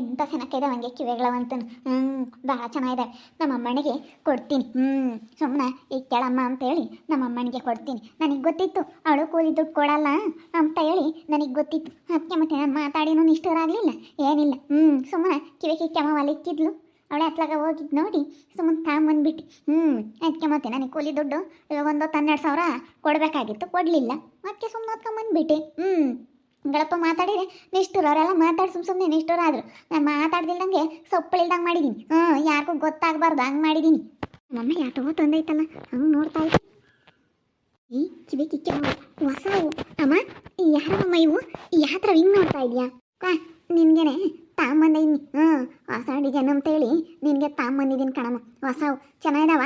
ಎಂಥ ಚೆನ್ನಾಗಿದೆ ಹಂಗೆ ಕಿವಿಗಳವಂತನು ಹ್ಞೂ ಭಾಳ ಚೆನ್ನಾಗಿದೆ. ನಮ್ಮ ಅಮ್ಮನಿಗೆ ಕೊಡ್ತೀನಿ. ಹ್ಞೂ ಸುಮ್ಮನೆ ಈಗ ಕೇಳಮ್ಮ ಅಂತೇಳಿ ನಮ್ಮ ಅಮ್ಮನಿಗೆ ಕೊಡ್ತೀನಿ. ನನಗೆ ಗೊತ್ತಿತ್ತು, ಅವಳು ಕೂಲಿ ದುಡ್ಡು ಕೊಡಲ್ಲ ಅಂತ ಹೇಳಿ ನನಗೆ ಗೊತ್ತಿತ್ತು. ಅದಕ್ಕೆ ಮತ್ತೆ ನಾನು ಮಾತಾಡಿನೂ ನಿಷ್ಠರಾಗಲಿಲ್ಲ. ಏನಿಲ್ಲ. ಹ್ಞೂ ಸುಮ್ಮನೆ ಕಿವಿ ಕಿಕ್ಕಮ್ಮ ಒಲಿಕ್ಕಿದ್ಲು ಅವಳೆ ಹತ್ಲಾಗ ಹೋಗಿದ್ದು ನೋಡಿ ಸುಮ್ಮನೆ ತಾಂಬಂದ್ಬಿಟ್ಟು ಹ್ಞೂ ಅದಕ್ಕೆ ಮತ್ತೆ ನನಗೆ ಕೂಲಿ ದುಡ್ಡು ಇವಾಗ ಒಂದು ಹನ್ನೆರಡು ಸಾವಿರ ಕೊಡಬೇಕಾಗಿತ್ತು. ಕೊಡಲಿಲ್ಲ. ಅದಕ್ಕೆ ಸುಮ್ಮನೆ ಹೊತ್ಕೊಂಬಂದ್ಬಿಟ್ಟೆ ಹ್ಞೂ ಗಳಪ್ಪ ಮಾತಾಡಿದ್ರೆ ನಿಷ್ಠುರ ಅವರೆಲ್ಲ ಮಾತಾಡಿ ಸುಮ್ಮ ಸುಮ್ಮನೆ ನಿಷ್ಠುರ ಆದರು. ನಾನು ಮಾತಾಡ್ದಿಲ್ದಂಗೆ ಸೊಪ್ಪಳಿಲ್ದಂಗೆ ಮಾಡಿದ್ದೀನಿ ಹ್ಞೂ ಯಾರಿಗೂ ಗೊತ್ತಾಗಬಾರ್ದು, ಹಂಗೆ ಮಾಡಿದ್ದೀನಿ ಮಮ್ಮ ಯಾತೋ ತಂದೈತಲ್ಲ, ಹಂಗೆ ನೋಡ್ತಾ ಇದ್ದೆ ಈ ಕಿವಿ ಕಿಕ್ಕೆ ಹೊಸವು. ಅಮ್ಮ ಯಾರಮ್ಮ ಇವು? ಯಾತ್ರ ಹಿಂಗೆ ನೋಡ್ತಾ ಇದೆಯಾ? ಕಾ ನಿನ್ಗೆನೆ ತಾಂಬಂದಿದ್ದೀನಿ ಹ್ಞೂ ಹೊಸ ಡಿಸೈನ್ ಅಂತೇಳಿ ನಿನಗೆ ತಾಂಬಂದಿದ್ದೀನಿ ಕಣಮ್ಮ. ಹೊಸವು, ಚೆನ್ನಾಗಿದಾವ?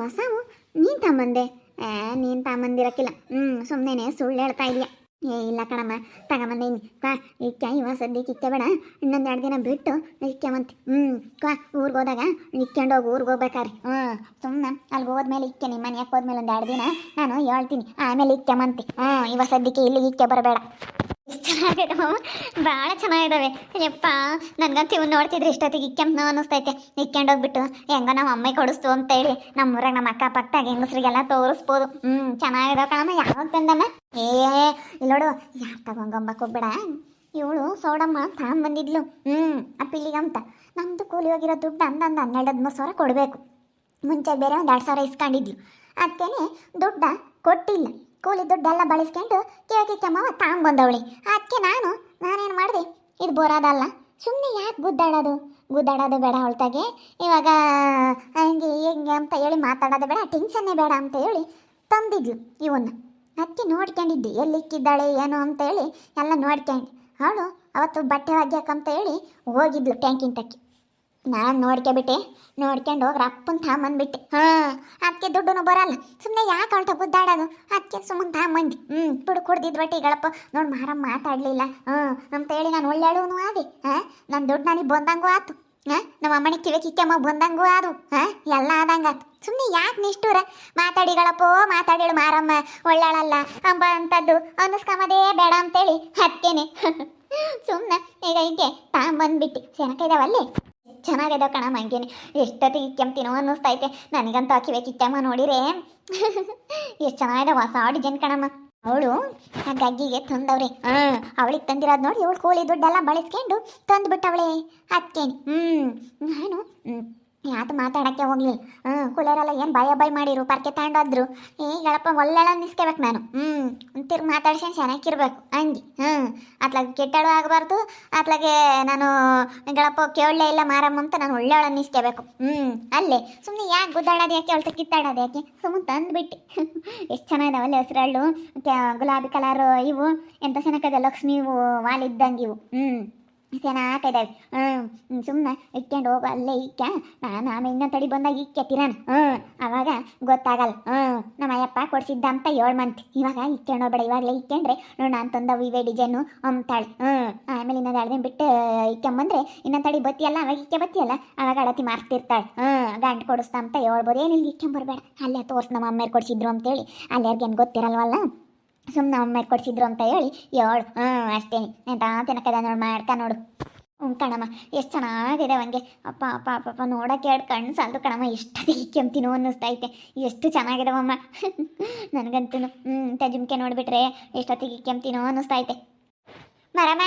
ಹೊಸವು, ನೀನು ತಾಂಬಂದೆ ಏ, ನೀನು ತಾಂಬಂದಿರಕ್ಕಿಲ್ಲ ಹ್ಞೂ ಸುಮ್ಮನೆ ಸುಳ್ಳು ಹೇಳ್ತಾ ಇದೆಯಾ? ಏ, ಇಲ್ಲ ಕಣಮ್ಮ. ತಗೊಂಬಂದೀನಿ ಕಾ ಇಕ್ಕ ಇವ ಸದ್ಯಕ್ಕೆ ಇಕ್ಕಬೇಡ. ಇನ್ನೊಂದು ಎರಡು ದಿನ ಬಿಟ್ಟು ಇಕ್ಕೆವಂತೆ ಹ್ಞೂ ಕಾ ಊರಿಗೆ ಹೋದಾಗ ಇಕ್ಕೊಂಡೋಗಿ ಊರಿಗೆ ಹೋಗ್ಬೇಕಾರೆ ಹ್ಞೂ ಸುಮ್ಮನೆ ಅಲ್ಲಿಗೆ ಹೋದ್ಮೇಲೆ ಇಕ್ಕೆ ನಿಮ್ಮ ಮನೆಗೆ ಹೋದ್ಮೇಲೆ ಒಂದು ಎರಡು ದಿನ ನಾನು ಹೇಳ್ತೀನಿ. ಆಮೇಲೆ ಇಕ್ಕೆಮಂತೆ ಹ್ಞೂ ಇವ ಸದ್ಯಕ್ಕೆ ಇಲ್ಲಿ ಇಕ್ಕೆ ಬರಬೇಡ. ಚೆನ್ನಾಗಿದಾವ ಭಾಳ ಚೆನ್ನಾಗಿದ್ದಾವೆ ಯಪ್ಪ, ನನಗಂತೂ ಇವ್ನು ನೋಡ್ತಿದ್ರೆ ಇಷ್ಟೊತ್ತಿಗೆ ಇಕ್ಕೆಂಪ್ನೋ ಅನ್ನಿಸ್ತೈತೆ ಇಕ್ಕೊಂಡೋಗ್ಬಿಟ್ಟು ಹೆಂಗೋ ನಮ್ಮ ಅಮ್ಮ ಕೊಡಿಸ್ತು ಅಂತ ಹೇಳಿ ನಮ್ಮ ಅಕ್ಕ ಪಕ್ಕದಾಗ ಹೆಂಗಸ್ರಿಗೆಲ್ಲ ತೋರಿಸ್ಬೋದು. ಹ್ಞೂ ಚೆನ್ನಾಗಿದಾವ ಕಣಮ್ಮ. ಯಾವಾಗ ತಂದಮ್ಮ? ಏ ಇಲ್ಲೋಡು ಯಾರು ತಗೊಂಬಕ್ ಹೋಗ್ಬೇಡ ಇವಳು ಸೌಡಮ್ಮ ಬಂದಿದ್ಲು. ಹ್ಞೂ ಪಿಲ್ಲಿಗಂತ ನಮ್ಮದು ಕೂಲಿ ಹೋಗಿರೋ ದುಡ್ಡು ಅಂದಂದು ಹನ್ನೆರಡು ಹದಿಮೂರು ಸಾವಿರ ಕೊಡಬೇಕು. ಮುಂಚೆ ಬೇರೆ ಒಂದು ಎರಡು ಸಾವಿರ ಇಸ್ಕೊಂಡಿದ್ಲು. ಅದಕ್ಕೇನೆ ದುಡ್ಡ ಕೊಟ್ಟಿಲ್ಲ. ಕೂಲಿ ದುಡ್ಡೆಲ್ಲ ಬಳಸ್ಕೊಂಡು ಕೇಳ್ಕಿಕ್ಕಮ್ಮವ ತಾಂಬಂದವಳಿ. ಅದಕ್ಕೆ ನಾನು, ನಾನೇನು ಮಾಡಿದೆ? ಇದು ಬರೋದಲ್ಲ ಸುಮ್ಮನೆ ಯಾಕೆ ಗುದ್ದಾಡೋದು? ಗುದ್ದಾಡೋದು ಬೇಡ ಅವಳ್ತಾಗೆ ಇವಾಗ ಹಂಗೆ ಹೆಂಗೆ ಅಂತ ಹೇಳಿ ಮಾತಾಡೋದು ಬೇಡ, ಟೆನ್ಷನ್ನೇ ಬೇಡ ಅಂತ ಹೇಳಿ ತಂದಿದ್ಲು ಇವನ್ನ. ಅದಕ್ಕೆ ನೋಡ್ಕೊಂಡಿದ್ದೆ, ಎಲ್ಲಿಕ್ಕಿದ್ದಾಳೆ, ಏನು ಅಂತ ಹೇಳಿ ಎಲ್ಲ ನೋಡ್ಕೊಂಡು. ಅವಳು ಅವತ್ತು ಬಟ್ಟೆ ಒಗ್ಯಾಕಂತ ಹೇಳಿ ಹೋಗಿದ್ಲು ಟ್ಯಾಂಕಿನ ತಕ್ಕಿ. ನಾನು ನೋಡ್ಕೊಬಿಟ್ಟೆ ನೋಡ್ಕೊಂಡು ಹೋಗ್ರ ಅಪ್ಪನ ತಾಂಬಂದ್ಬಿಟ್ಟೆ ಹಾಂ ಅದಕ್ಕೆ ದುಡ್ಡು ಬರಲ್ಲ. ಸುಮ್ಮನೆ ಯಾಕೆ ಅಂತ ಗುದ್ದಾಡೋದು? ಅದಕ್ಕೆ ಸುಮ್ಮನೆ ತಾಮಂದಿ ಹ್ಞೂ ಬಿಡು ಕುಡ್ದಿದ್ದು ಬಟ್ಟೆಗಳಪ್ಪ ನೋಡಿ ಮಾರಮ್ಮ ಮಾತಾಡ್ಲಿಲ್ಲ. ಹ್ಞೂ ಅಂತ ಹೇಳಿ ನಾನು ಒಳ್ಳೆಯವನು ಆದೆ. ಹಾಂ ನನ್ನ ದುಡ್ಡು ನನಗೆ ಬಂದಂಗೂ ಆತು. ಹಾಂ, ನಮ್ಮ ಅಮ್ಮನಿಗೆ ಕಿವಿ ಕಿಕ್ಕಮ್ಮ ಬಂದಂಗೂ ಆದು ಹಾಂ, ಎಲ್ಲ ಆದಂಗೆ ಆತು. ಸುಮ್ಮನೆ ಯಾಕೆ ನಿಷ್ಠೂರ? ಮಾತಾಡಿಗಳಪ್ಪೋ, ಮಾತಾಡಿಳು ಮಾರಮ್ಮ. ಒಳ್ಳೆಯಳಲ್ಲ. ಅಂಬ ಅಂಥದ್ದು ಅನ್ನಿಸ್ಕೊಂಬದೇ ಬೇಡ ಅಂತೇಳಿ ಹತ್ತೇನೆ ಸುಮ್ಮನೆ ಈಗ ಹೀಗೆ ತಗೊಂಬಂದ್ಬಿಟ್ಟು ಸೆನಕೈದಾವಲ್ಲಿ ಚೆನ್ನಾಗಿದೆ ಕಣ ಮಂಗೇನೆ. ಎಷ್ಟೊತ್ತಿಗೆ ಕೆಮ್ತೀನೋ ಅನ್ನಿಸ್ತೈತೆ. ನನಗಂತೂ ಕಿವೆ ಕಿತ್ತಮ್ಮ ನೋಡಿರೆ. ಎಷ್ಟು ಚೆನ್ನಾಗಿದೆ ಹೊಸ ಡಿಸೈನ್ ಕಣಮ್ಮ. ಅವಳು ಆ ಗಗ್ಗಿಗೆ ತಂದವ್ರೆ. ಹಾಂ ಅವಳಿಗೆ ತಂದಿರೋದು ನೋಡಿ ಅವಳು ಕೋಳಿ ದುಡ್ಡೆಲ್ಲ ಬಳಸ್ಕೊಂಡು ತಂದುಬಿಟ್ಟವಳೆ. ಅದಕ್ಕೇನೆ ಹ್ಞೂ ನಾನು ಯಾತು ಮಾತಾಡೋಕ್ಕೆ ಹೋಗ್ಲಿ. ಹ್ಞೂ ಕೂಲರೆಲ್ಲ ಏನು ಭಯ ಭಯ ಮಾಡಿರು, ಪರ್ಕೆ ತಗೊಂಡೋದ್ರು. ಏ ಗಳಪ್ಪ ಒಳ್ಳೆಲ್ಲ ನಿಸ್ಕೋಬೇಕು ನಾನು. ಹ್ಞೂ ತಿರ್ಗಿ ಮಾತಾಡ್ಸ್ಕೊಂಡು ಚೆನ್ನಾಗಿರ್ಬೇಕು, ಹಂಗೆ. ಹ್ಞೂ ಅತ್ಲಾಗ ಕೆಟ್ಟಳು ಆಗಬಾರ್ದು, ಅತ್ಲಾಗೆ ನಾನು ಗಳಪ್ಪ ಕೇಳಲೇ ಇಲ್ಲ ಮಾರಮ್ಮ ಅಂತ ನಾನು ಒಳ್ಳೆಯಳ ನಿಸ್ಕೋಬೇಕು. ಹ್ಞೂ ಅಲ್ಲೇ. ಸುಮ್ಮನೆ ಯಾಕೆ ಗುದ್ದಾಡೋದು ಯಾಕೆ? ಅವಳ್ತ ಕಿತ್ತಾಡೋದು ಯಾಕೆ? ಸುಮ್ಮನೆ ತಂದುಬಿಟ್ಟು. ಎಷ್ಟು ಚೆನ್ನಾಗಿದಾವಲ್ಲ ಹೆಸರಳ್ಳು ಗುಲಾಬಿ ಕಲರು ಇವು ಎಂಥ ಚೆನ್ನಾಗಿದೆ ಲಕ್ಷ್ಮಿ ಇವು ವಾಲಿದ್ದಂಗೆ ಇವು. ಹ್ಞೂ ಚೆನ್ನಾಗಿದ್ದಾವೆ ಹ್ಞೂ ಸುಮ್ಮನೆ ಇಟ್ಕೊಂಡು ಹೋಗು ಅಲ್ಲೇ ಇಕ್ಕ ನಾನು ಆಮೇಲೆ ಇನ್ನೊಂದು ತಡಿ ಬಂದಾಗ ಇಕ್ಕೆತ್ತಿರಾನ ಹ್ಞೂ ಅವಾಗ ಗೊತ್ತಾಗಲ್ಲ ಹ್ಞೂ ನಮ್ಮ ಅಯ್ಯಪ್ಪ ಕೊಡ್ಸಿದ್ದ ಅಂತ ಏಳು ಮಂತ್ ಇವಾಗ ಇಕ್ಕೊಂಡು ಹೋಗ್ಬೇಡ ಇವಾಗಲೇ ಇಕ್ಕೊಂಡ್ರೆ ನೋಡಿ ನಾನು ತಂದ ಇವೆ ಡಿಸೈನು ಅಂತಾಳೆ ಹ್ಞೂ ಆಮೇಲೆ ಇನ್ನೊಂದು ಎರಡು ಬಿಟ್ಟು ಇಕ್ಕೊಂಬಂದ್ರೆ ಇನ್ನೊಂದು ತಡಿ ಬತ್ತಿಯಲ್ಲ ಅವಾಗ ಇಕ್ಕೆ ಬತ್ತಿಯಲ್ಲ ಅವಾಗ ಅಳತಿ ಮಾರ್ತಿರ್ತಾಳೆ ಹ್ಞೂ ಗಂಟು ಕೊಡಿಸ್ತಾ ಅಂತ ಹೇಳ್ಬೋದು ಏನಿಲ್ಲ ಇಕ್ಕಂಬರ್ಬೇಡ ಅಲ್ಲೇ ತೋರ್ಸ್ ನಮ್ಮ ಅಮ್ಮೇರು ಕೊಡ್ಸಿದ್ರು ಅಂತೇಳಿ ಅಲ್ಲೇ ಯಾರಿಗೇನು ಗೊತ್ತಿರಲ್ವಲ್ಲ ಸುಮ್ಮನೆ ಅಮ್ಮ ಕೊಡ್ಸಿದ್ರು ಅಂತ ಹೇಳಿ ಏಳು ಹ್ಞೂ ಅಷ್ಟೇ. ಎಂತ ತಿನ್ನಕದ ನೋಡಿ ಮಾಡ್ಕ ನೋಡು. ಹ್ಞೂ ಕಣಮ್ಮ, ಎಷ್ಟು ಚೆನ್ನಾಗಿದೆ ಅವನಿಗೆ. ಅಪ್ಪ ಅಪ್ಪ ಅಪ್ಪ ಅಪ್ಪ ನೋಡೋಕೆ ಎರಡು ಕಣ್ಣು ಸಾಲದು ಕಣಮ್ಮ ಎಷ್ಟೊತ್ತಿಗೆ ಕೆಮ್ತೀನೋ ಅನ್ನಿಸ್ತೈತೆ ಎಷ್ಟು ಚೆನ್ನಾಗಿದಾವಮ್ಮ ನನಗಂತೂ ಹ್ಞೂ ತಜುಮ್ಕೆ ನೋಡಿಬಿಟ್ರೆ ಎಷ್ಟೊತ್ತಿಗೆ ಕೆಂಪ್ತಿನೋ ಅನ್ನಿಸ್ತೈತೆ ಮರಮ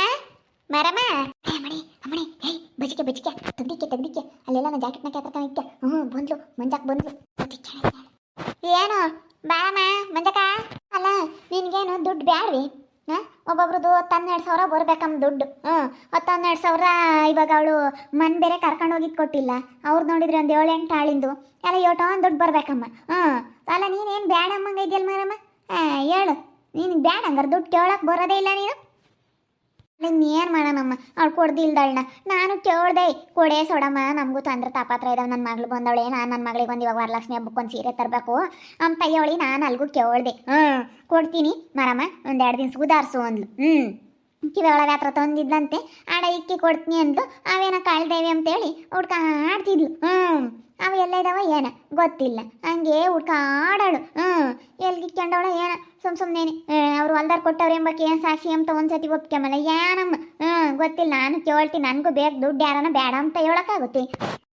ಮರಮ ಏ ಮಣಿ ಅಮ್ಮಣಿ, ಏಯ್ ಬಜಿಕೆ ಬಜಿಕೆ ತಂದಿಕ್ಕೆ ತಂದಿಕ್ಕೆ. ಅಲ್ಲೆಲ್ಲ ನಾನು ಜಾಕೆಟ್ನ ಕೇಳ್ತಾನೆ ಇಕ್ಕೆ ಹ್ಞೂ ಬಂದ್ಲು, ಮಂಜಾಕ್ ಬಂದ್ಲು ಏನು ಬಾಳಮ್ಮ ಮಂಜಕ್ಕ ಅಲ್ಲ ನಿನಗೇನು ದುಡ್ಡು ಬ್ಯಾಡ್ರಿ ಹಾಂ ಒಬ್ಬೊಬ್ರದ್ದು ಹತ್ತು ಹನ್ನೆರಡು ಸಾವಿರ ಬರ್ಬೇಕಮ್ಮ ದುಡ್ಡು. ಹ್ಞೂ ಹತ್ತು ಹನ್ನೆರಡು ಸಾವಿರ ಇವಾಗ ಅವಳು ಮನ್ ಬೇರೆ ಕರ್ಕೊಂಡು ಹೋಗಿದ್ದು ಕೊಟ್ಟಿಲ್ಲ. ಅವ್ರು ನೋಡಿದ್ರೆ ಒಂದು ಏಳು ಎಂಟು ಆಳಿಂದು. ಎಲ್ಲ ಏಟೋ ಒಂದು ದುಡ್ಡು ಬರ್ಬೇಕಮ್ಮ. ಹ್ಞೂ ಅಲ್ಲ ನೀನೇನು ಬ್ಯಾಡಮ್ಮಂಗ ಇದೆಯಲ್ಲ ಮಾರಮ್ಮ? ಹಾಂ, ಹೇಳು. ನೀನು ಬ್ಯಾಡ ಹಂಗಾರೆ ದುಡ್ಡು ಕೇಳಕ್ಕೆ ಬರೋದೇ ಇಲ್ಲ ನೀನು. ಏನು ಮಾಡೋಣಮ್ಮ? ಅವ್ಳು ಕೊಡ್ದಿಲ್ದಳ್ನ ನಾನು ಕೇಳ್ದೆ, ಕೊಡೇ ಸೊಡಮ್ಮ. ನಮಗೂ ತಂದ್ರೆ ತಾಪಾತ್ರ ಇದಾವೆ. ನನ್ನ ಮಗಳು ಬಂದವಳೆ. ನಾನು ನನ್ನ ಮಗಳಿಗೆ ಒಂದು ಇವಾಗ ವರಲಕ್ಷ್ಮಿ ಹಬ್ಬಕ್ಕೆ ಒಂದು ಸೀರೆ ತರಬೇಕು. ಅಮ್ಮ ಹೇಳಿ ನಾನು ಅಲ್ಗೂ ಕೇಳ್ದೆ. ಹ್ಞೂ ಕೊಡ್ತೀನಿ ಮಾರಮ್ಮ. ಒಂದು ಎರಡು ದಿನ ಸುಧಾರಿಸು ಅಂದ್ಲು. ಹ್ಞೂ ಕಿವಿಗಳ ಹತ್ರ ತಂದಿದ್ದಂತೆ, ಆಡ ಇಕ್ಕಿ ಕೊಡ್ತೀನಿ ಅಂದು ಅವೇನ ಕಾಳ್ದೇವಿ ಅಂತೇಳಿ ಹುಡ್ಕಾಡ್ತಿದ್ಲು. ಹ್ಞೂ ಅವ ಇದಾವ ಏನ? ಗೊತ್ತಿಲ್ಲ. ಹಂಗೆ ಹುಡ್ಕಾಡಾಳು. ಹ್ಞೂ ಎಲ್ಲಿ ಇಕ್ಕೊಂಡವಳ ಏನ ಸುಮ್ ಸುಮ್ಮನೆ ಅವ್ರು ಹೊಲ್ದಾರ್ ಕೊಟ್ಟವ್ರು ಎಂಬಕ್ಕೆ ಏನು ಸಾಕ್ಷಿ ಅಂತ ಒಂದ್ಸತಿ ಒಪ್ಕೊಂಬಲ್ಲ ಏನಮ್ಮ? ಹ್ಞೂ ಗೊತ್ತಿಲ್ಲ. ನಾನು ಕೇಳ್ತೀನಿ. ನನಗೂ ಬೇಕು. ದುಡ್ಡು ಯಾರನ ಬೇಡ ಅಂತ ಹೇಳೋಕ್ಕಾಗುತ್ತೆ.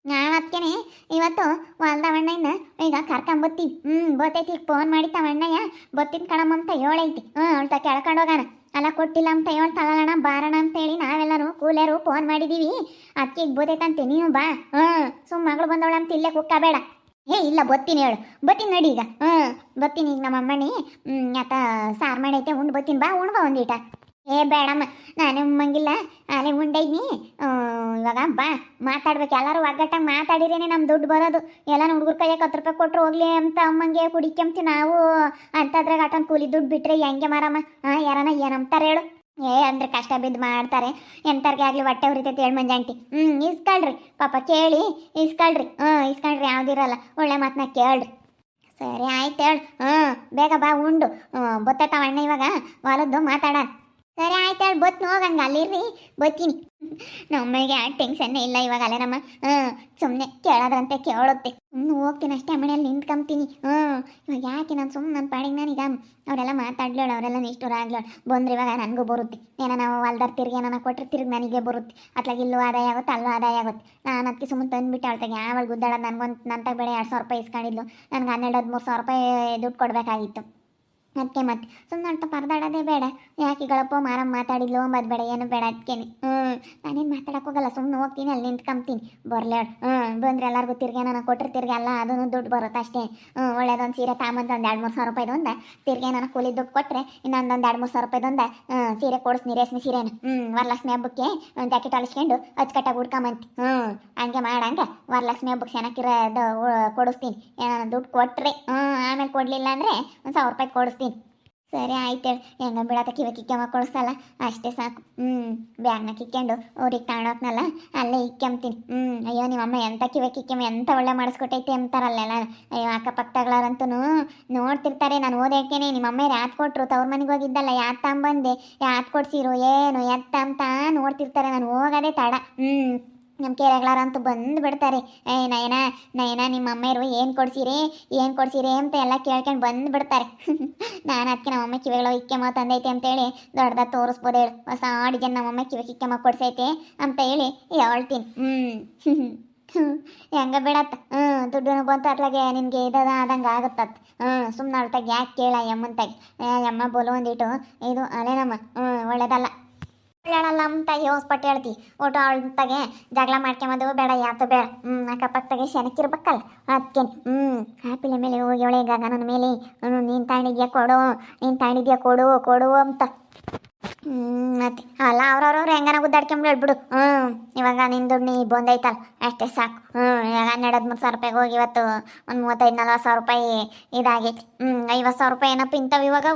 ನಾನು ಅದಕ್ಕೇನೆ ಇವತ್ತು ಹೊಲ್ದವಣ್ಣಯ್ಯನ ಈಗ ಕರ್ಕೊಂಬತ್ತಿ. ಹ್ಞೂ ಗೊತ್ತೈತಿ ಫೋನ್ ಮಾಡಿ ತವಣ್ಣಯ್ಯ ಬತ್ತಿನ ಕಣಮ್ಮ ಅಂತ ಹೇಳೈತಿ. ಹ್ಞೂ ಅವಳ್ತ ಕೆಳ್ಕೊಂಡು ಅಲ್ಲ ಕೊಟ್ಟಿಲ್ಲ ಅಂತ ಹೇಳ್ತಾಳಣ ಬಾರಣ ಅಂತ ಹೇಳಿ ನಾವೆಲ್ಲರೂ ಕೂಲಿಯರು ಫೋನ್ ಮಾಡಿದೀವಿ. ಅದಕ್ಕೆ ಬೋತೈತಂತೆ ನೀನು ಬಾ. ಹ್ಞೂ ಸುಮ್ಮ ಮಗಳು ಬಂದವಳ ಅಂತ ಇಲ್ಲೇ ಕುಕ್ಕಬೇಡ. ಏ, ಇಲ್ಲ, ಬತ್ತೀನಿ ಹೇಳು. ಬತ್ತೀನಿ ನಡಿ ಈಗ. ಹ್ಞೂ ಬತ್ತೀನಿ ಈಗ ನಮ್ಮ ಅಮ್ಮನಿ ಹ್ಞೂ ಆತ ಸಾರು ಮಾಡೈತೆ ಉಂಡು ಬತ್ತೀನಿ ಬಾ, ಉಣ್ಬಾ ಒಂದೀಟ. ಏ, ಬೇಡಮ್ಮ. ನಾನು ಮಂಗಿಲ್ಲ ಅಲ್ಲೇ ಉಂಡೈದ್ನಿ ಇವಾಗ ಬಾ, ಮಾತಾಡ್ಬೇಕು. ಎಲ್ಲರೂ ಒಗ್ಗಟ್ಟಾಗಿ ಮಾತಾಡಿರೇನೆ ನಮ್ಮ ದುಡ್ಡು ಬರೋದು. ಎಲ್ಲ ಹುಡುಗರು ಕೈಯಾಗ ಹತ್ತು ರೂಪಾಯಿ ಕೊಟ್ಟರು ಹೋಗ್ಲಿ ಅಂತ ಅಮ್ಮಂಗೆ ಕುಡಿಕೊಂತೀವಿ ನಾವು ಅಂತದ್ರಾಗ ಅಟನ್ ಕೂಲಿ ದುಡ್ಡು ಬಿಟ್ರೆ ಹೆಂಗೆ ಮಾರಮ್ಮ? ಹಾಂ ಯಾರನ ಏನಂತಾರೆ ಹೇಳು. ಏ, ಅಂದ್ರೆ ಕಷ್ಟ ಬಿದ್ದು ಮಾಡ್ತಾರೆ. ಎಂತರ್ಗೆ ಆಗಲಿ ಹೊಟ್ಟೆ ಉರಿತೈತೆ ಹೇಳಿ ಮಂಜಾಂಟಿ. ಹ್ಞೂ ಇಸ್ಕೊಳ್ರಿ. ಪಾಪ ಕೇಳಿ ಇಸ್ಕೊಳ್ರಿ. ಹ್ಞೂ ಇಸ್ಕೊಳ್ರಿ ಯಾವ್ದಿರಲ್ಲ ಒಳ್ಳೆ ಮಾತನ್ನ ಕೇಳ್ರಿ. ಸರಿ, ಆಯ್ತು ಹೇಳು. ಹ್ಞೂ ಬೇಗ ಬಾ, ಉಂಡು. ಬತ್ತೈತವ ಅಣ್ಣ ಇವಾಗ ಹೊಲದ್ದು ಮಾತಾಡ. ಸರಿ ಆಯ್ತು ಹೇಳಿ ಬತ್ತು ಹೋಗಂಗ ಅಲ್ಲಿರ್ರಿ, ಬತ್ತೀನಿ. ನಮ್ಮಗೆ ಆ ಟೆನ್ಷನ್ ಇಲ್ಲ ಇವಾಗ ಅಲ್ಲೇ ನಮ್ಮ ಹ್ಞೂ ಸುಮ್ಮನೆ ಕೇಳೋದ್ರಂತೆ, ಕೇಳುತ್ತೆ. ಹ್ಞೂ ಹೋಗ್ತೀನಿ ಅಷ್ಟೇ, ಮನೆಯಲ್ಲಿ ನಿಂತ್ಕೊಂತೀನಿ ಹ್ಞೂ ಇವಾಗ ಯಾಕೆ ನಾನು ಸುಮ್ಮನೆ ನನ್ನ ಪಾಡಿಗೆ ಈಗ ಅವರೆಲ್ಲ ಮಾತಾಡ್ಲೇಳು, ಅವರೆಲ್ಲ ನಿಷ್ಠೂರ ಆಗ್ಲೇಳು. ಬಂದ್ರೆ ಇವಾಗ ನನಗೂ ಬರುತ್ತೆ. ಏನೋ ನಾವು ಹೊಲ್ದಾರ್ ತಿರ್ಗಿ ಏನೋ ಕೊಟ್ಟರೆ ತಿರ್ಗಿ ನನಗೆ ಬರುತ್ತೆ. ಅತ್ಲಾಗ ಇಲ್ಲೂ ಆದಾಯ ಆಗುತ್ತೆ, ಅಲ್ಲೂ ಆದಾಯ ಆಗುತ್ತೆ. ನಾನು ಅದಕ್ಕೆ ಸುಮ್ಮನೆ ತಂದುಬಿಟ್ಟು ಅವಳ್ತಾಗ ಯಾವಾಗ ಗುದ್ದಾಡೋದು ನನಗೊಂದು ನನ್ನ ಬೆಳೆ ಎರಡು ಸಾವಿರ ರೂಪಾಯಿ ಇಸ್ಕೊಂಡಿದ್ಲು. ನನಗೆ ಹನ್ನೆರಡು, ಹದಿಮೂರು ಸಾವಿರ ರೂಪಾಯಿ ದುಡ್ಡು ಕೊಡಬೇಕಾಗಿತ್ತು. ಅದಕ್ಕೆ ಮತ್ತೆ ಸುಮ್ಮನೆ ಅಂತ ಪರದಾಡೋದೇ ಬೇಡ. ಯಾಕೆ ಗಳಪ್ಪ ಮಾರಮ್ಮ ಮಾತಾಡಿದ್ಲು ಮದ್ಬೇಡ ಬೇಡ, ಏನು ಬೇಡ ಅದಕ್ಕೇನೆ ಹ್ಞೂ ನಾನೇನು ಮಾತಾಡಕ್ಕೆ ಹೋಗಲ್ಲ ಸುಮ್ಮನೆ ಹೋಗ್ತೀನಿ, ಅಲ್ಲಿ ನಿಂತ್ಕೊಂತೀನಿ ಬರ್ಲೇಡ್ ಹ್ಞೂ ಬಂದ್ರೆ ಎಲ್ಲರಿಗೂ ತಿರ್ಗಿ ನಾನು ಕೊಟ್ಟರೆ ಅಲ್ಲ ಅದನ್ನು ದುಡ್ಡು ಬರುತ್ತೆ ಅಷ್ಟೇ. ಹ್ಞೂ ಒಳ್ಳೇದೊಂದು ಸೀರೆ ತಾಂಬಂದು ಒಂದು ಎರಡು ಮೂರು ಸಾವಿರ ರೂಪಾಯಿದೊಂದ ತಿರ್ಗಿ ನಾನು ಕೂಲಿ ದುಡ್ಡು ಕೊಟ್ಟರೆ ಇನ್ನೊಂದೊಂದು ಎರಡು ಮೂರು ಸಾವಿರ ರೂಪಾಯಿದೊಂದ ಸೀರೆ ಕೊಡಿಸ್ನಿ, ರೇಷ್ಮೆ ಸೀರೆನ. ಹ್ಞೂ ವರಲಕ್ಷ್ಮಿ ಹಬ್ಬಕ್ಕೆ ಜಾಕೆಟ್ ಅಳಿಸ್ಕೊಂಡು ಅಚ್ಚುಕಟ್ಟಾಗಿ ಉಡ್ಕೊಂಬಂತಿ ಹ್ಞೂ ಹಂಗೆ ಮಾಡಂಗ ವರಲಕ್ಷ್ಮಿ ಹಬ್ಬಕ್ಕೆ ಚೆನ್ನಾಗಿರೋದು ಕೊಡಿಸ್ತೀನಿ. ಏನಾನ ದುಡ್ಡು ಕೊಟ್ಟರೆ ಹ್ಞೂ ಆಮೇಲೆ ಕೊಡಲಿಲ್ಲ ಅಂದರೆ ಒಂದು ಸಾವಿರ ರೂಪಾಯಿ ಕೊಡಿಸ್ತೀನಿ. ಸರಿ ಆಯ್ತು ಹೆಂಗ ಬಿಡತ್ತ ಕಿವ ಕಿಕ್ಕೆ ಮಕ್ಕಳಿಸಲ್ಲ ಅಷ್ಟೇ ಸಾಕು. ಹ್ಞೂ ಬ್ಯಾಗ್ನ ಕಿಕ್ಕೊಂಡು ಅವ್ರಿಗೆ ತಗೊಂಡೋಗ್ನಲ್ಲ ಅಲ್ಲೇ ಇಕ್ಕೆಂಬ್ತೀನಿ. ಹ್ಞೂ ಅಯ್ಯೋ ನಿಮ್ಮಮ್ಮ ಎಂಥ ಕಿವೆ ಕಿಕ್ಕಮ್ಮ ಎಂಥ ಒಳ್ಳೆ ಮಾಡಿಸ್ಕೊಟ್ಟೈತೆ ಅಂತಾರಲ್ಲೆಲ್ಲ. ಅಯ್ಯೋ ಅಕ್ಕಪಕ್ಕಗಳಂತೂ ನೋಡ್ತಿರ್ತಾರೆ. ನಾನು ಓದೋಕ್ಕೇನೆ ನಿಮ್ಮಮ್ಮ ಯಾತ್ ಕೊಟ್ರು, ತವ್ರ ಮನೆಗೆ ಹೋಗಿದ್ದಲ್ಲ, ಯಾತ್ ತಗೊಂಬಂದೆ ಯಾತ್ ಕೊಡ್ಸಿರು, ಏನು ಎತ್ತ ಅಂತ ನೋಡ್ತಿರ್ತಾರೆ. ನಾನು ಹೋಗೋದೇ ತಡ. ಹ್ಞೂ ನಮ್ಮ ಕೇರಗಳಾರಂತೂ ಬಂದು ಬಿಡ್ತಾರೆ. ಏ, ನಯನ ನಯನ, ನಿಮ್ಮ ಅಮ್ಮೆಯರು ಏನು ಕೊಡ್ಸಿರಿ ಏನು ಕೊಡ್ಸಿರಿ ಅಂತ ಎಲ್ಲ ಕೇಳ್ಕೊಂಡು ಬಂದು ಬಿಡ್ತಾರೆ. ನಾನು ಅದಕ್ಕೆ ನಮ್ಮಮ್ಮ ಕಿವಿಗಳು ಇಕ್ಕೆಮ್ಮ ತಂದೈತೆ ಅಂತೇಳಿ ದೊಡ್ಡದಾಗ ತೋರಿಸ್ಬೋದು ಹೇಳು. ಹೊಸ ಅಮ್ಮ ನಮ್ಮಮ್ಮ ಕಿವಿ ಇಕ್ಕೆಮ್ಮ ಕೊಡ್ಸೈತೆ ಅಂತ ಹೇಳಿ ಹೇಳ್ತೀನಿ ಹ್ಞೂ ಹೆಂಗ ಬಿಡತ್ತ? ಹ್ಞೂ ದುಡ್ಡು ಬಂತು ಅಟ್ಲಾಗೆ ನಿನಗೆ ಇದದ ಆದಂಗೆ ಆಗುತ್ತತ್. ಹ್ಞೂ ಸುಮ್ಮನೆ ಅಳ್ತಾಗ ಯಾಕೆ ಕೇಳ ಯಮ್ಮಂತಾಗ? ಯಮ್ಮ ಬೋಲು ಒಂದಿಟ್ಟು ಇದು ಅಲ್ಲೇನಮ್ಮ ಹ್ಞೂ ಒಳ್ಳೇದಲ್ಲ. ಹೇಳಲ್ಲ ಅಂತ ಯೋಸ್ಪಟ್ಟು ಹೇಳ್ತಿ. ಒಟ್ಟು ಅವಳ್ತಾಗೆ ಜಗಳ ಮಾಡ್ಕೊಂಬದು ಬೇಡ ಯಾತು ಬೇಡ. ಹ್ಞೂ ಅಕ್ಕಪಕ್ಕದಾಗೆ ಶನಕ್ಕಿರ್ಬೇಕಲ್ಲ ಅದಕ್ಕೆ ಹ್ಞೂ ಆಪಿಲ ಮೇಲೆ ಹೋಗಿ ಒಳ್ಳೆ ಗಗನನ ಮೇಲೆ. ಹ್ಞೂ ನೀನು ತಾಣಿದ್ಯಾ ಕೊಡು, ನೀನು ತಾಣಿದ್ಯಾ ಕೊಡು ಕೊಡು ಅಂತ. ಹ್ಞೂ ಮತ್ತೆ ಅಲ್ಲ, ಅವ್ರವ್ರವ್ರು ಹೆಂಗನ ಗುದ್ದಾಡ್ಕೊಂಬಿಡು, ಹೇಳ್ಬಿಡು. ಹ್ಞೂ ಇವಾಗ ನಿನ್ನ ದುಡ್ಡು ನೀ ಬಂದೈತಲ್ಲ, ಅಷ್ಟೇ ಸಾಕು. ಹ್ಞೂ ಇವಾಗ ಹನ್ನೆರಡು ಸಾವಿರ ರೂಪಾಯಿಗೆ ಹೋಗಿ ಇವತ್ತು ಒಂದು ಮೂವತ್ತೈದು, ನಲ್ವತ್ತು ಸಾವಿರ ರೂಪಾಯಿ ಇದಾಗೈತಿ. ಹ್ಞೂ ಐವತ್ತು ಸಾವಿರ ರೂಪಾಯಿ ಏನಪ್ಪ ಇಂಥವು ಇವಾಗ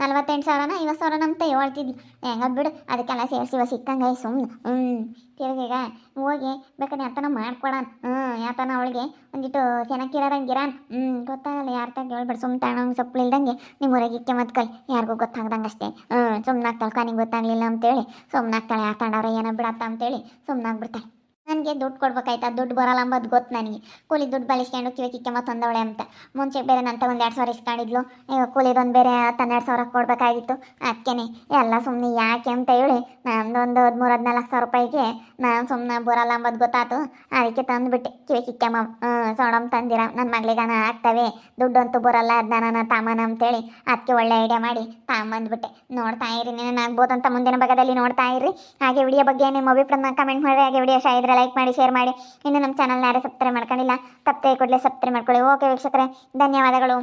ನಲ್ವತ್ತೆಂಟು ಸಾವಿರನ, ಐವತ್ತು ಸಾವಿರನ ಅಂತ ಹೇಳ್ತಿದ್ವಿ ಹೆಂಗ ಬಿಡು, ಅದಕ್ಕೆಲ್ಲ ಸೇರಿಸಿ ಇವ ಸಿಕ್ಕಂಗೆ ಸುಮ್ಮನೆ ಹ್ಞೂ ತಿರುಗೀಗ ಹೋಗಿ ಬೇಕಾದ್ರೆ ಯಾತನ ಮಾಡ್ಕೊಡಣ ಹ್ಞೂ ಯಾತನ ಅವಳಿಗೆ ಒಂದಿಟ್ಟು ಚೆನ್ನಾಗಿರೋದಂಗಿರಾನ್ ಹ್ಞೂ ಗೊತ್ತಾಗಲ್ಲ, ಯಾರ ತಗ ಹೇಳ್ಬೇಡ. ಸುಮ್ಮನೆ ತಗೊಂಡು ಸೊಪ್ಪು ಇಲ್ದಂಗೆ ನಿಮ್ಮ ಊರಾಗೆ ಇಕ್ಕೆ ಮತ್ತು ಕೈ. ಯಾರಿಗೂ ಗೊತ್ತಾಗ್ದಂಗೆ ಅಷ್ಟೇ. ಹ್ಞೂ ಸುಮ್ಮನಾಗ್ತಾಳೆ ಕಾನಿಗೆ ಗೊತ್ತಾಗಲಿಲ್ಲ ಅಂತೇಳಿ. ಸುಮ್ಮನಾಗ್ತಾಳೆ ಯಾಕಂಡವ್ರೆ ಏನೋ ಬಿಡತ್ತ ಅಂತೇಳಿ ಸುಮ್ಮನಾಗ್ಬಿಡ್ತಾಳೆ ನನಗೆ ದುಡ್ಡು ಕೊಡ್ಬೇಕಾಯ್ತಾ? ದುಡ್ಡು ಬರಲ್ಲ ಅಂಬೋದು ಗೊತ್ತು ನನಗೆ. ಕೂಲಿ ದುಡ್ಡು ಬಳಸ್ಕೊಂಡು ಕಿವಿ ಕಿಕ್ಕಮ್ಮ ತಂದವಳೆ ಅಂತ. ಮುಂಚೆ ಬೇರೆ ನಂತ ಒಂದು ಎರಡು ಸಾವಿರ ಇಸ್ಕೊಂಡಿದ್ಲು. ಈಗ ಕೂಲಿದೊಂದು ಬೇರೆ ಹನ್ನೆರಡು ಸಾವಿರ ಕೊಡಬೇಕಾಗಿತ್ತು. ಅದಕ್ಕೇನೆ ಎಲ್ಲ ಸುಮ್ಮನೆ ಯಾಕೆ ಅಂತ ಹೇಳಿ ನಂದೊಂದು ಹದಿಮೂರು, ಹದಿನಾಲ್ಕು ಸಾವಿರ ರೂಪಾಯಿಗೆ ನಾನು ಸುಮ್ಮನೆ ಬರಲ್ಲ ಅಂಬೋದು ಗೊತ್ತಾಯ್ತು ಅದಕ್ಕೆ ತಂದುಬಿಟ್ಟೆ. ಕಿವಿ ಕಿಕ್ಕಮ್ಮ ಸೋಡಮ್ ತಂದಿರ. ನನ್ನ ಮಗಳಿಗಾನ ಆಗ್ತವೆ. ದುಡ್ಡು ಅಂತೂ ಬರಲ್ಲ ಅದನ್ನ ತಾಮನ ಅಂತೇಳಿ ಅದಕ್ಕೆ ಒಳ್ಳೆ ಐಡಿಯಾ ಮಾಡಿ ತಾಂಬಂದ್ಬಿಟ್ಟೆ ನೋಡ್ತಾ ಇರಿ, ನೀನು ಆಗ್ಬೋದಂತ ಮುಂದಿನ ಭಾಗದಲ್ಲಿ ನೋಡ್ತಾ ಇರಿ ಹಾಗೆ ವಿಡಿಯೋ ಬಗ್ಗೆ ನಿಮ್ಮ ಅಭಿಪ್ರಾಯ ಕಮೆಂಟ್ ಮಾಡಿ ಹಾಗೆ ವಿಡಿಯೋ ಇಷ್ಟ ಲೈಕ್ ಮಾಡಿ ಶೇರ್ ಮಾಡಿ. ಇನ್ನು ನಮ್ಮ ಚಾನಲ್ನ ಯಾರು ಸಬ್ಸ್ಕ್ರೈಬ್ ಮಾಡ್ಕೊಂಡಿಲ್ಲ, ತಪ್ಪದೆ ಕೂಡಲೇ ಸಬ್ಸ್ಕ್ರೈಬ್ ಮಾಡ್ಕೊಳ್ಳಿ. ಓಕೆ ವೀಕ್ಷಕರೇ, ಧನ್ಯವಾದಗಳು.